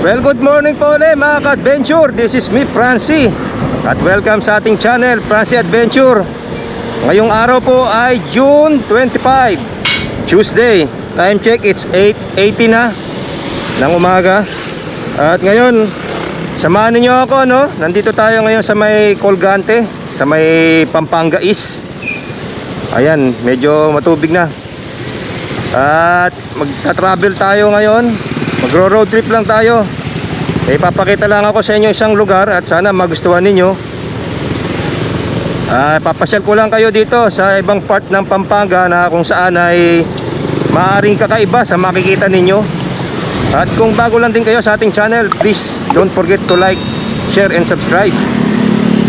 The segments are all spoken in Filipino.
Well, good morning po ulit mga ka-adventure. This is me, Francie. At welcome sa ating channel, Francie Adventure. Ngayong araw po ay June 25, Tuesday. Time check, it's 8.80 na ng umaga. At ngayon, samahan niyo ako, no? Nandito tayo ngayon sa may Colgante, sa may Pampanga East. Ayan, medyo matubig na. At magta-travel tayo ngayon. Magro-road trip lang tayo. Eh, papakita lang ako sa inyo isang lugar at sana magustuhan ninyo. Ah, papasyal ko lang kayo dito sa ibang part ng Pampanga na kung saan ay maaring kakaiba sa makikita ninyo. At kung bago lang din kayo sa ating channel, please don't forget to like, share, and subscribe.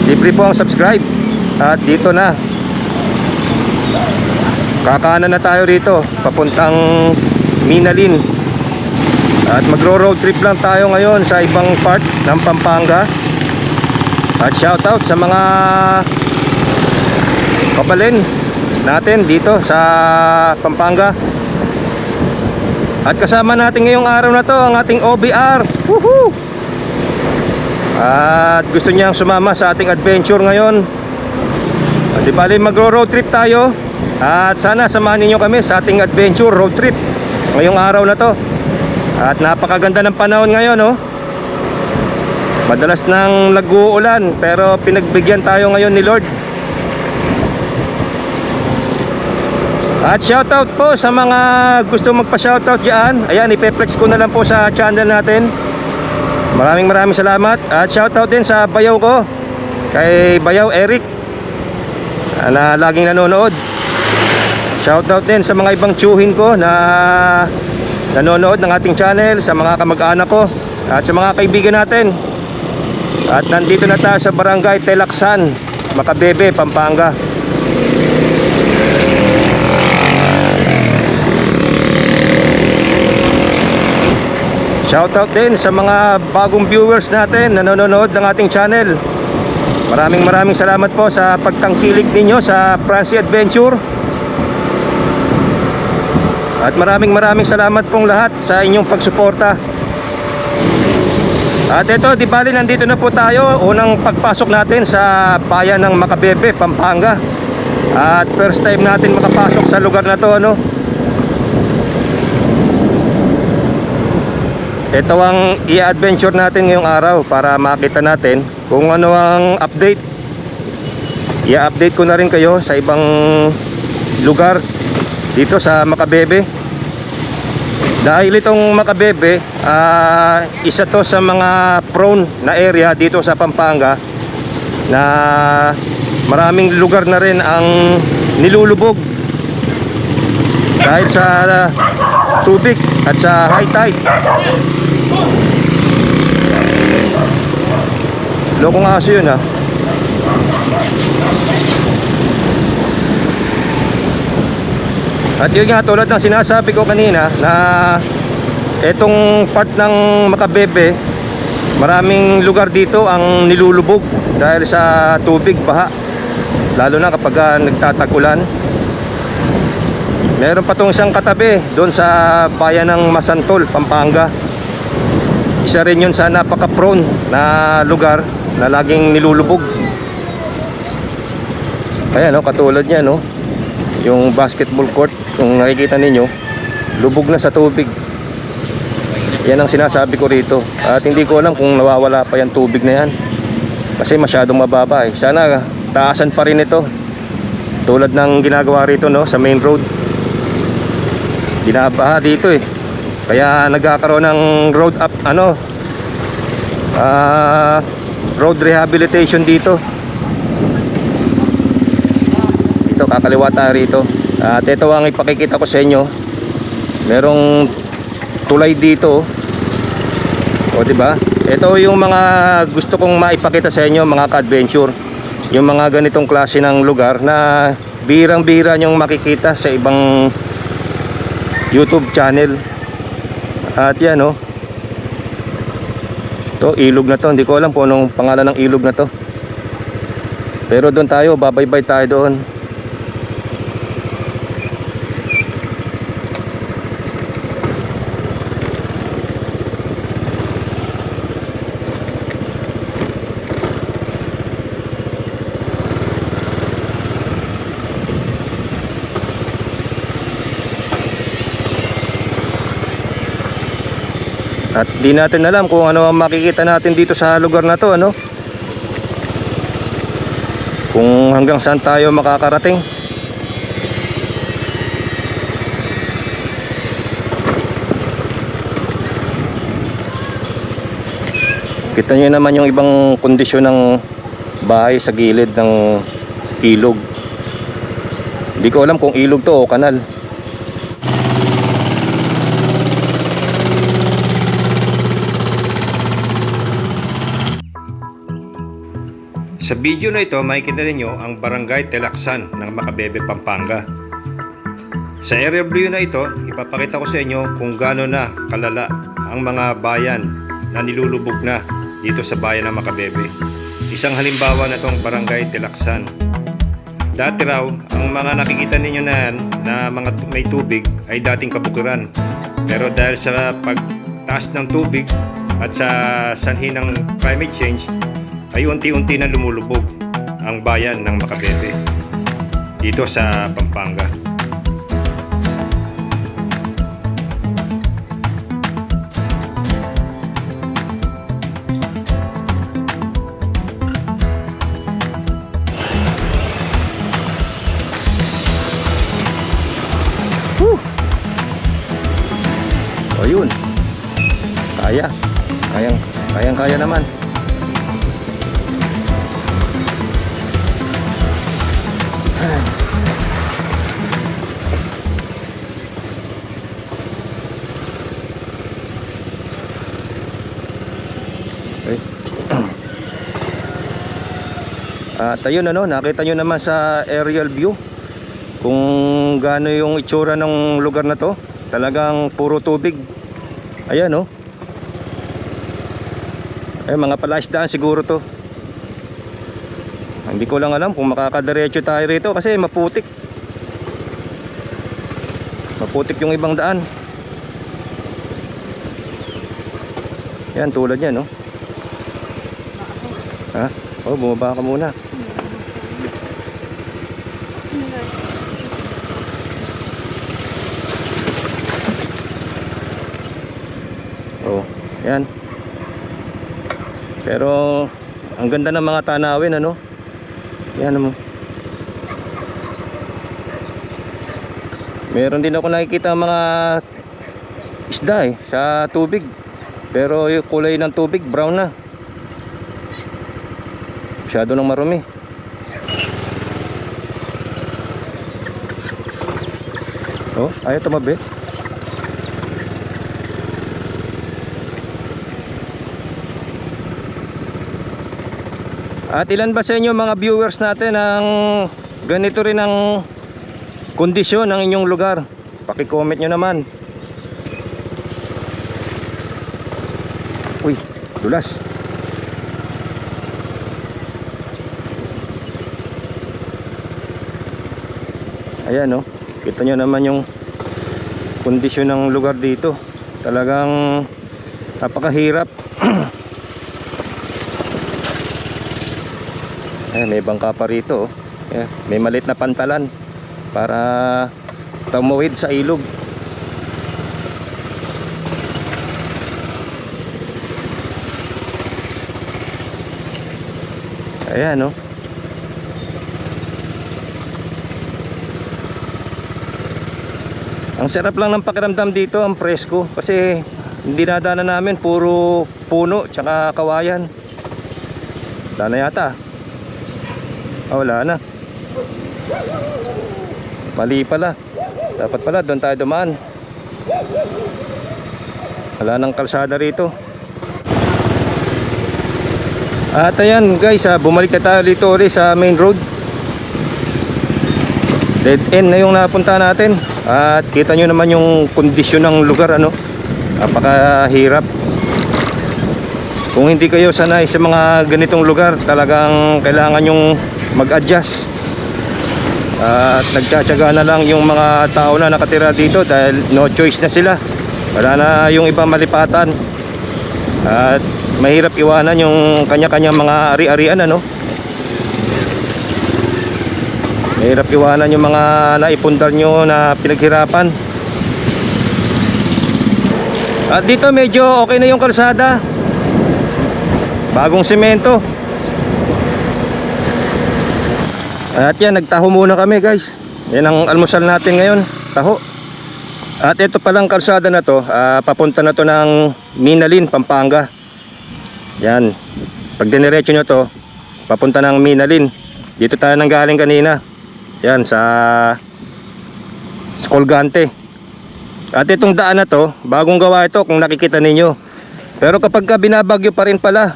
Libre po ang subscribe. At dito na, Kakanan na tayo rito papuntang Minalin. At magro-road trip lang tayo ngayon sa ibang part ng Pampanga. At shoutout sa mga kapalin natin dito sa Pampanga. At kasama natin ngayong araw na to ang ating OBR. Woohoo! At gusto niyang sumama sa ating adventure ngayon. At di bali magro-road trip tayo. At sana samahan ninyo kami sa ating adventure road trip ngayong araw na to. At napakaganda ng panahon ngayon, no? Madalas nang nag-uulan pero pinagbigyan tayo ngayon ni Lord. At shoutout po sa mga gusto magpa-shoutout diyan. Ayan, ipe-flex ko na lang po sa channel natin. Maraming maraming salamat. At shoutout din sa bayaw ko. Kay Bayaw Eric na laging nanonood. Shoutout din sa mga ibang tsuhin ko na nanonood ng ating channel, sa mga kamag-anak ko at sa mga kaibigan natin. At nandito na tayo sa Barangay Telaksan, Makabebe, Pampanga. Shoutout din sa mga bagong viewers natin na nanonood ng ating channel. Maraming maraming salamat po sa pagtangkilik ninyo sa Francie Adventure. At maraming maraming salamat pong lahat sa inyong pagsuporta. At ito, di bali nandito na po tayo. Unang pagpasok natin sa bayan ng Makabebe, Pampanga. At first time natin makapasok sa lugar na to, ano? Ito ang i-adventure natin ngayong araw para makita natin kung ano ang update. I-update ko na rin kayo sa ibang lugar dito sa Makabebe. Dahil itong Makabebe, ah, isa to sa mga prone na area dito sa Pampanga na maraming lugar na rin ang nilulubog dahil sa tubig at sa high tide. Lokong aso yun ha. At yun nga tulad ng sinasabi ko kanina na etong part ng Makabebe maraming lugar dito ang nilulubog dahil sa tubig baha. Lalo na kapag uh, nagtatagulan. Meron pa tong isang katabi doon sa bayan ng Masantol, Pampanga. Isa rin yun sa napaka prone na lugar na laging nilulubog. Ayan no, katulad niya no yung basketball court kung nakikita ninyo lubog na sa tubig. Yan ang sinasabi ko rito. At hindi ko alam kung nawawala pa yung tubig na yan. Kasi masyadong mababa eh. Sana taasan pa rin ito. Tulad ng ginagawa rito no sa main road. Binabaha dito eh. Kaya nagkakaroon ng road up ano ah road rehabilitation dito dito kakaliwa tayo rito. At ito ang ipakikita ko sa inyo. Merong tulay dito. O di ba ito yung mga gusto kong maipakita sa inyo mga ka-adventure. Yung mga ganitong klase ng lugar na birang-bira nyong makikita sa ibang YouTube channel. At yan oh. To ilog na to. Hindi ko alam kung anong pangalan ng ilog na to. Pero doon tayo babaybay tayo doon At di natin alam kung ano ang makikita natin dito sa lugar na to, ano? Kung hanggang saan tayo makakarating. Kita nyo naman yung ibang kondisyon ng bahay sa gilid ng ilog. Hindi ko alam kung ilog to o kanal. Sa video na ito, makikita ninyo ang Barangay Telaksan ng Macabebe, Pampanga. Sa aerial view na ito, ipapakita ko sa inyo kung gaano na kalala ang mga bayan na nilulubog na dito sa bayan ng Macabebe. Isang halimbawa na itong Barangay Telaksan. Dati raw, ang mga nakikita ninyo na yan na mga may tubig ay dating kabukiran. Pero dahil sa pagtaas ng tubig at sa sanhi ng climate change, ay unti-unti na lumulubog ang bayan ng Macabebe dito sa Pampanga. At ayun ano, nakita nyo naman sa aerial view kung gaano yung itsura ng lugar na to. Talagang puro tubig. Ayan oh. Eh mga palaisdaan siguro to. Hindi ko lang alam kung makakadiretso tayo rito kasi maputik. Maputik yung ibang daan. Yan tulad yan, no? Ha? Oh, bumaba ka muna. Oh, yan. Pero ang ganda ng mga tanawin, ano? Yan mo. Meron din ako nakikita mga isda eh sa tubig. Pero yung kulay ng tubig brown na. Masyado nang marumi. Oh, ayaw tumabi. At ilan ba sa inyo mga viewers natin ang ganito rin ang kondisyon ng inyong lugar? Paki-comment nyo naman. Uy, dulas. Ayan oh. Kita nyo naman yung kondisyon ng lugar dito. Talagang napakahirap. Ayan, may bangka pa rito. oh. Ayan, may malit na pantalan para tumawid sa ilog. Ayan, no? Ang sarap lang ng pakiramdam dito, ang presko. Kasi hindi nadaanan namin, puro puno, tsaka kawayan. Wala na yata. Ah, wala na. Mali pala. Dapat pala doon tayo dumaan. Wala nang kalsada rito. At ayan guys, ah, bumalik na tayo dito ulit sa main road. Dead end na yung napunta natin. At kita nyo naman yung kondisyon ng lugar ano. Napakahirap. Kung hindi kayo sanay sa mga ganitong lugar, talagang kailangan yung mag-adjust. At nagtsatsaga na lang yung mga tao na nakatira dito dahil no choice na sila. Wala na yung ibang malipatan. At mahirap iwanan yung kanya-kanya mga ari-arian ano. Mahirap iwanan yung mga naipundar nyo na pinaghirapan. At dito medyo okay na yung kalsada. Bagong semento. At yan, nagtaho muna kami guys. Yan ang almusal natin ngayon, taho. At ito palang kalsada na to, ah, papunta na to ng Minalin, Pampanga. Yan. Pag diniretso nyo to, papunta ng Minalin. Dito tayo nang galing kanina. Yan, sa, sa. At itong daan na to, bagong gawa ito kung nakikita ninyo. Pero kapag ka binabagyo pa rin pala,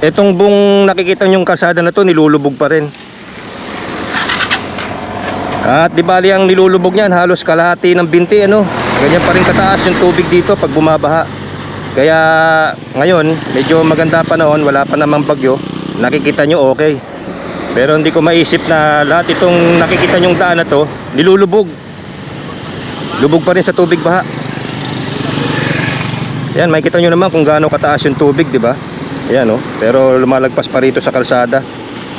itong buong nakikita nyong kalsada na to, nilulubog pa rin. At di bali ang nilulubog niyan, halos kalahati ng binti ano. Ganyan pa rin kataas yung tubig dito pag bumabaha. Kaya ngayon, medyo maganda panahon, wala pa namang bagyo. Nakikita nyo okay. Pero hindi ko maisip na lahat itong nakikita nyong daan na to, nilulubog. Lubog pa rin sa tubig baha. Yan, makikita nyo naman kung gaano kataas yung tubig, di ba? Yan oh. Pero lumalagpas pa rito sa kalsada.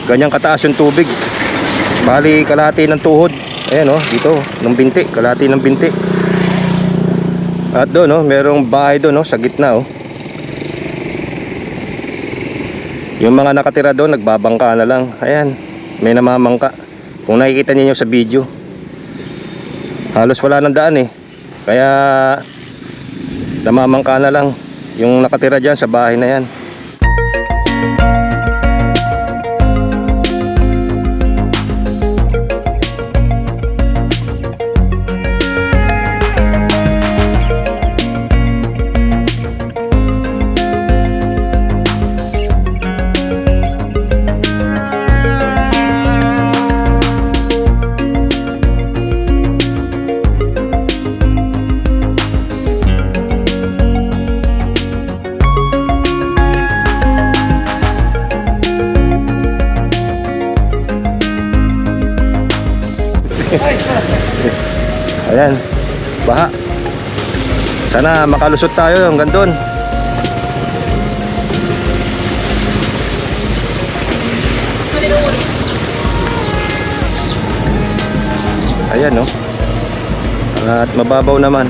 Ganyang kataas yung tubig. Bali kalahati ng tuhod. Ayan oh, dito, ng binti, kalahati ng binti. At doon oh, merong bahay doon oh, sa gitna oh. Yung mga nakatira doon, nagbabangka na lang. Ayan, may namamangka. Kung nakikita niyo sa video. Halos wala nang daan eh. Kaya namamangka na lang yung nakatira dyan sa bahay na yan. Makalusot tayo hanggang doon. Ayan no. At mababaw naman.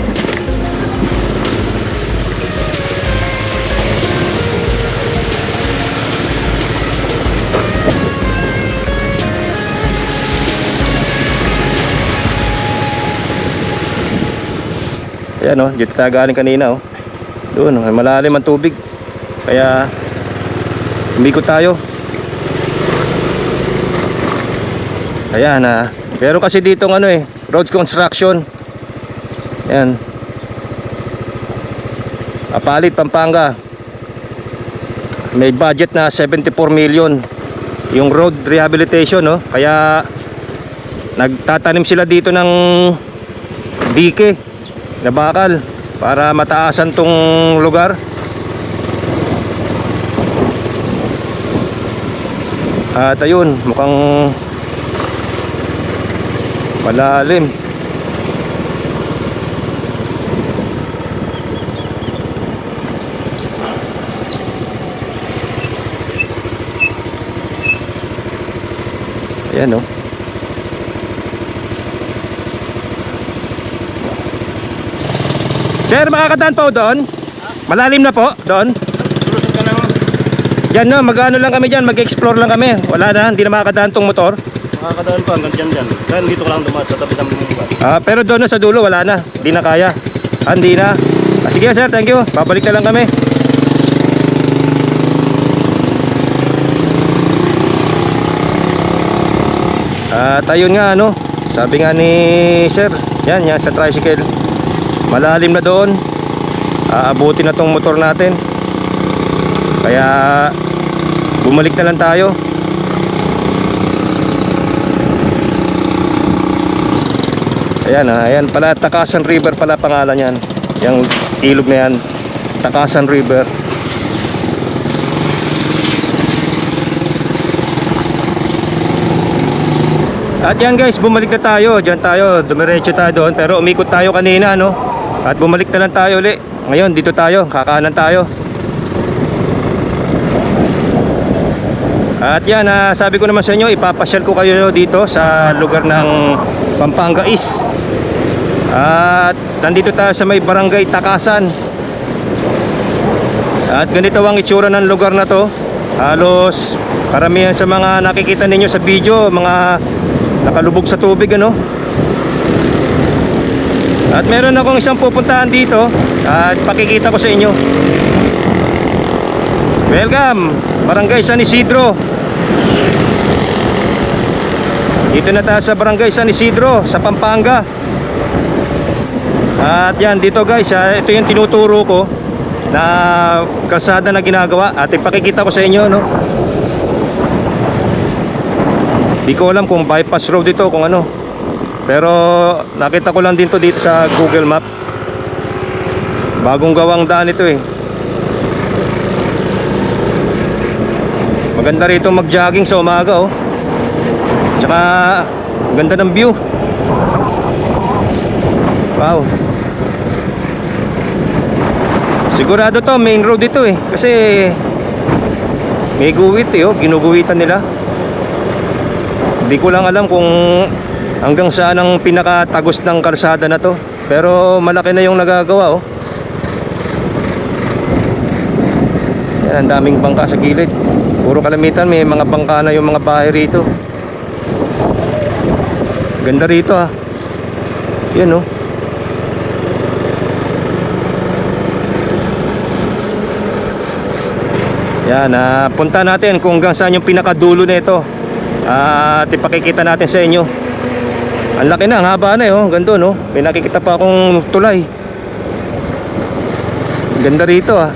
Ayan oh, dito tayo galing kanina oh. Doon, oh, malalim ang tubig. Kaya umikot tayo. Ayan ah. Pero kasi dito ano eh, road construction. Ayan. Apalit, Pampanga. May budget na 74 million yung road rehabilitation no. Kaya nagtatanim sila dito ng dike na bakal para mataasan tong lugar at ayun mukhang malalim ayan oh. no Sir, makakadaan po doon? Malalim na po, doon? Diyan no, mag-ano lang kami dyan, mag-explore lang kami. Wala na, hindi na makakadaan tong motor. Makakadaan pa hanggang dyan dyan. Dahil dito ka lang dumaan sa tabi ng mga Ah, pero doon na sa dulo, wala na. Hindi na kaya. Ah, hindi na. Ah, sige sir, thank you. Babalik na lang kami. At ayun nga, ano, sabi nga ni sir, yan, yan, sa tricycle. Malalim na doon. Aabuti na tong motor natin. Kaya, bumalik na lang tayo. Ayan ah, ayan pala Takasan River pala pangalan yan. Yung ilog na yan. Takasan River. At yan guys, bumalik na tayo. Diyan tayo, dumiretso tayo doon. Pero umikot tayo kanina, no? At bumalik na lang tayo uli. Ngayon, dito tayo. Kakanan tayo. At yan, ah, sabi ko naman sa inyo, ipapasyal ko kayo dito sa lugar ng Pampanga East. At nandito tayo sa may barangay Takasan. At ganito ang itsura ng lugar na to. Halos karamihan sa mga nakikita ninyo sa video, mga nakalubog sa tubig ano. At meron akong isang pupuntahan dito at pakikita ko sa inyo. Welcome, Barangay San Isidro. Dito na tayo sa Barangay San Isidro, sa Pampanga. At yan, dito guys, ah, ito yung tinuturo ko na kalsada na ginagawa at ipakikita ko sa inyo, no? Di ko alam kung bypass road ito, kung ano. Pero nakita ko lang din to dito sa Google Map. Bagong gawang daan ito eh. Maganda rito mag-jogging sa umaga oh. Tsaka ganda ng view. Wow. Sigurado to main road ito eh kasi may guwit eh oh, ginuguwitan nila. Hindi ko lang alam kung hanggang saan ang pinakatagos ng kalsada na to. Pero malaki na yung nagagawa oh. Yan, ang daming bangka sa gilid. Puro kalamitan, may mga bangka na yung mga bahay rito. Ganda rito ah. Yan oh. Yan, ah, punta natin kung hanggang saan yung pinakadulo nito. At ipakikita natin sa inyo. Ang laki na, ang haba na eh, oh. Ganda no. May nakikita pa akong tulay. Ganda rito ah.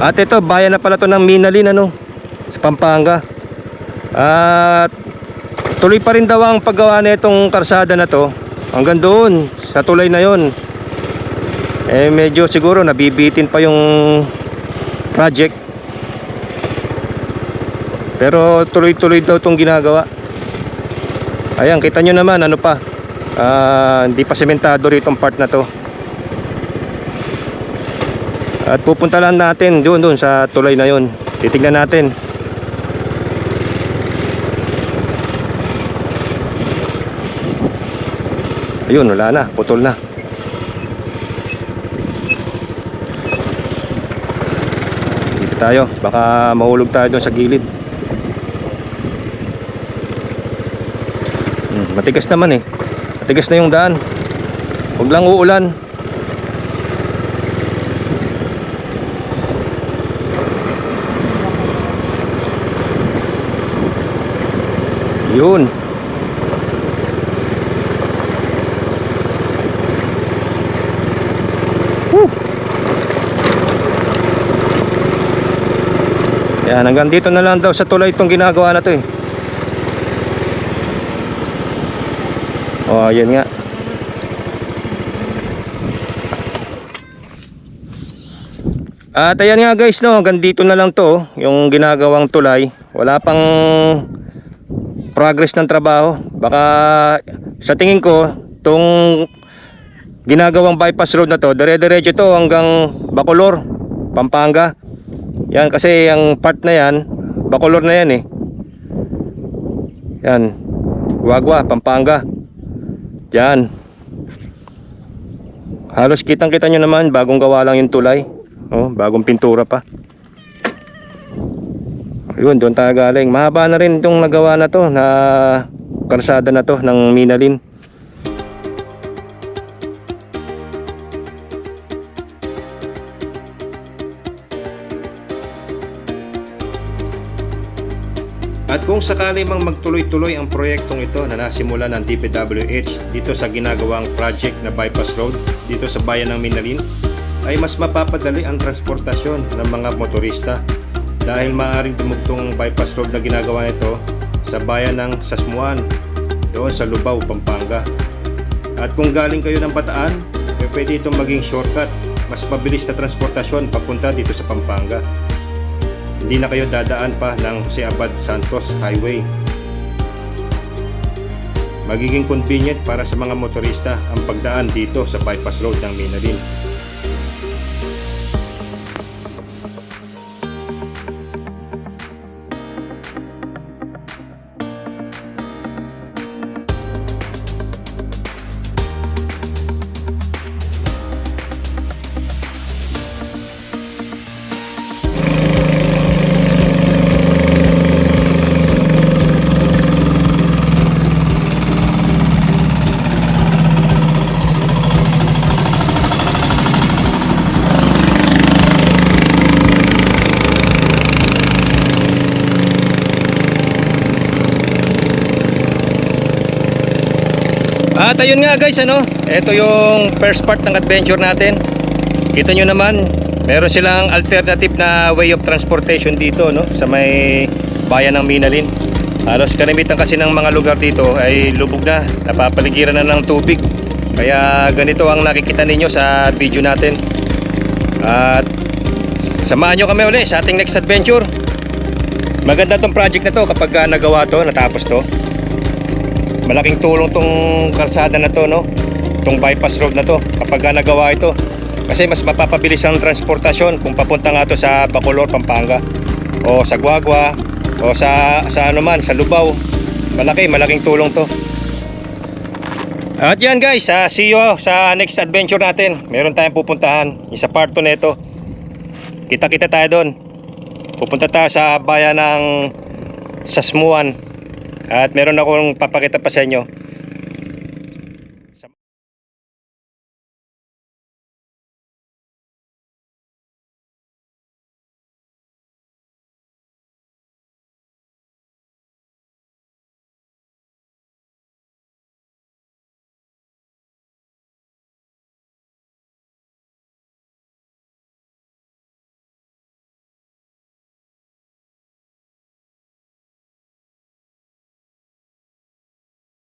At ito, bayan na pala to ng Minalin ano, sa Pampanga. At tuloy pa rin daw ang paggawa nitong karsada na to hanggang doon sa tulay na yon. Eh medyo siguro nabibitin pa yung project. Pero tuloy-tuloy daw itong ginagawa. Ayan, kita nyo naman ano pa. Ah, hindi pa sementado rito ang part na to. At pupunta lang natin doon doon sa tulay na yon. Titignan natin. Ayun, wala na, putol na. Dito tayo, baka mahulog tayo doon sa gilid. Hmm, matigas naman eh. Matigas na yung daan. Huwag lang uulan. Yun. Hanggang dito na lang daw sa tulay itong ginagawa na to eh. Oh, ayan nga. At ayan nga guys, no, hanggang dito na lang to, yung ginagawang tulay. Wala pang progress ng trabaho. Baka sa tingin ko, tong ginagawang bypass road na to, dire-diretso to hanggang Bacolor, Pampanga. Yan kasi ang part na yan, Bacolor na yan eh. Yan. Guagua, Pampanga. Yan. Halos kitang-kita nyo naman, bagong gawa lang yung tulay. Oh, bagong pintura pa. Yun, doon tayo galing. Mahaba na rin itong nagawa na to na karsada na to ng Minalin. At kung sakali mang magtuloy-tuloy ang proyektong ito na nasimula ng DPWH dito sa ginagawang project na bypass road dito sa bayan ng Minalin, ay mas mapapadali ang transportasyon ng mga motorista dahil maaaring dumugtong bypass road na ginagawa nito sa bayan ng Sasmuan doon sa Lubao, Pampanga. At kung galing kayo ng Bataan, eh, pwede itong maging shortcut. Mas mabilis na transportasyon papunta dito sa Pampanga. Hindi na kayo dadaan pa ng Jose Abad Santos Highway. magiging convenient para sa mga motorista ang pagdaan dito sa bypass road ng Minalin. At ayun nga guys, ano, ito yung first part ng adventure natin. Kita nyo naman, meron silang alternative na way of transportation dito, no, sa may bayan ng Minalin. Halos karamitan kasi ng mga lugar dito ay lubog na, napapaligiran na ng tubig. Kaya ganito ang nakikita ninyo sa video natin. At samahan nyo kami ulit sa ating next adventure. Maganda tong project na to kapag ah, nagawa to, natapos to malaking tulong tong kalsada na to no? Tong bypass road na to kapag ka nagawa ito. Kasi mas mapapabilis ang transportasyon kung papunta nga to sa Bacolor, Pampanga. O sa Guagua o sa sa ano man sa Lubao. Malaki malaking tulong to. At yan guys ah, see you sa next adventure natin meron tayong pupuntahan. Isa part 2 nito kita kita tayo doon. Pupunta tayo sa bayan ng Sasmuan at meron akong papakita pa sa inyo